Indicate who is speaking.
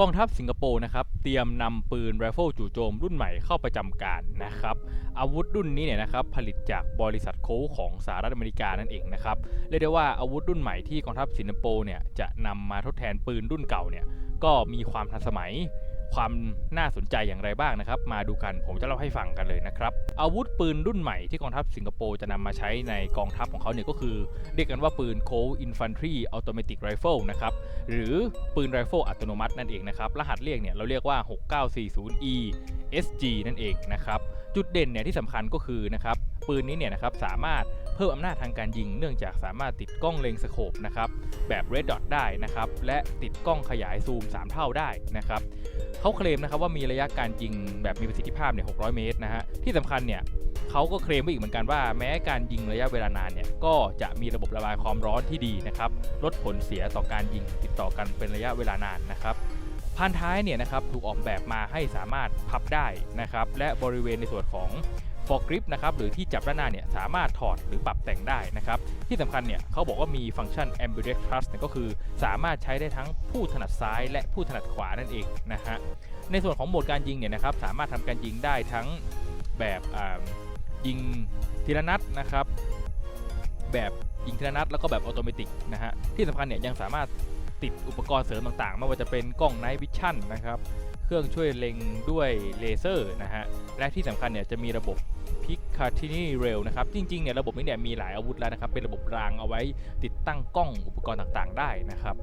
Speaker 1: กองทัพสิงคโปร์นะครับเตรียมนำปืนไรเฟิลจู่โจมรุ่นใหม่เข้าประจำการนะครับอาวุธรุ่นนี้เนี่ยนะครับผลิตจากบริษัทโค้ของสหรัฐอเมริกานั่นเองนะครับเรียกได้ว่าอาวุธรุ่นใหม่ที่กองทัพสิงคโปร์เนี่ยจะนำมาทดแทนปืนรุ่นเก่าเนี่ยก็มีความทันสมัย ความน่าสนใจอย่างไรบ้างนะครับ มาดูกันผมจะเล่าให้ฟังกันเลยนะครับ อาวุธปืนรุ่นใหม่ที่กองทัพสิงคโปร์จะนำมาใช้ในกองทัพของเขาเนี่ยก็คือ เรียกกันว่าปืน Colt Infantry Automatic Rifle นะครับ หรือปืนไรเฟิลอัตโนมัตินั่นเองนะครับ รหัสเรียกเนี่ยเราเรียกว่า 6940E SG นั่นเองนะครับ จุดเด่นเนี่ยที่สำคัญก็คือนะครับปืนนี้เนี่ยนะครับสามารถ เพิ่มอำนาจทางการยิง เนื่องจากสามารถติดกล้องเล็งสโคปนะครับแบบ Red Dot ได้นะครับและติดกล้องขยายซูม 3 เท่าได้นะครับเขาเคลมนะครับว่ามีระยะการยิงแบบมีประสิทธิภาพเนี่ย600 เมตรนะฮะที่สำคัญเนี่ยเขาก็เคลมไว้อีกเหมือนกันว่า แม้การยิงระยะเวลานานเนี่ยก็จะมีระบบระบายความร้อนที่ดีนะครับลดผลเสียต่อการยิงติดต่อกันเป็นระยะเวลานานนะครับ พานท้ายเนี่ยนะครับถูกออกแบบมาให้สามารถพับได้นะครับและบริเวณในส่วนของ f o r grip นะครับหรือที่จับด้านหน้าเนี่ยสามารถถอดหรือปรับแต่งได้นะครับที่สำคัญเนี่ยเขาบอกว่ามีฟังก์ชัน ambidextrous ก็คือสามารถใช้ได้ทั้งผู้ถนัดซ้ายและผู้ถนัดขวานั่นเองนะฮะในส่วนของโหมดการยิงเนี่ยนะครับสามารถทำการยิงได้ทั้งแบบยิงทีละนัดนะครับแบบยิงทีละนัดแล้วก็แบบออโตเมติกนะฮะที่สำคัญเนี่ยยังสามารถ ติดอุปกรณ์เสริมต่างๆ ไม่ว่าจะเป็นกล้อง Night Vision นะครับ เครื่องช่วยเล็งด้วยเลเซอร์นะฮะ และที่สำคัญเนี่ยจะมีระบบพิกคาทินีเรลนะครับ จริงๆเนี่ยระบบนี้เนี่ยมีหลายอาวุธแล้วนะครับ เป็นระบบรางเอาไว้ติดตั้งกล้องอุปกรณ์ต่างๆ ได้นะครับ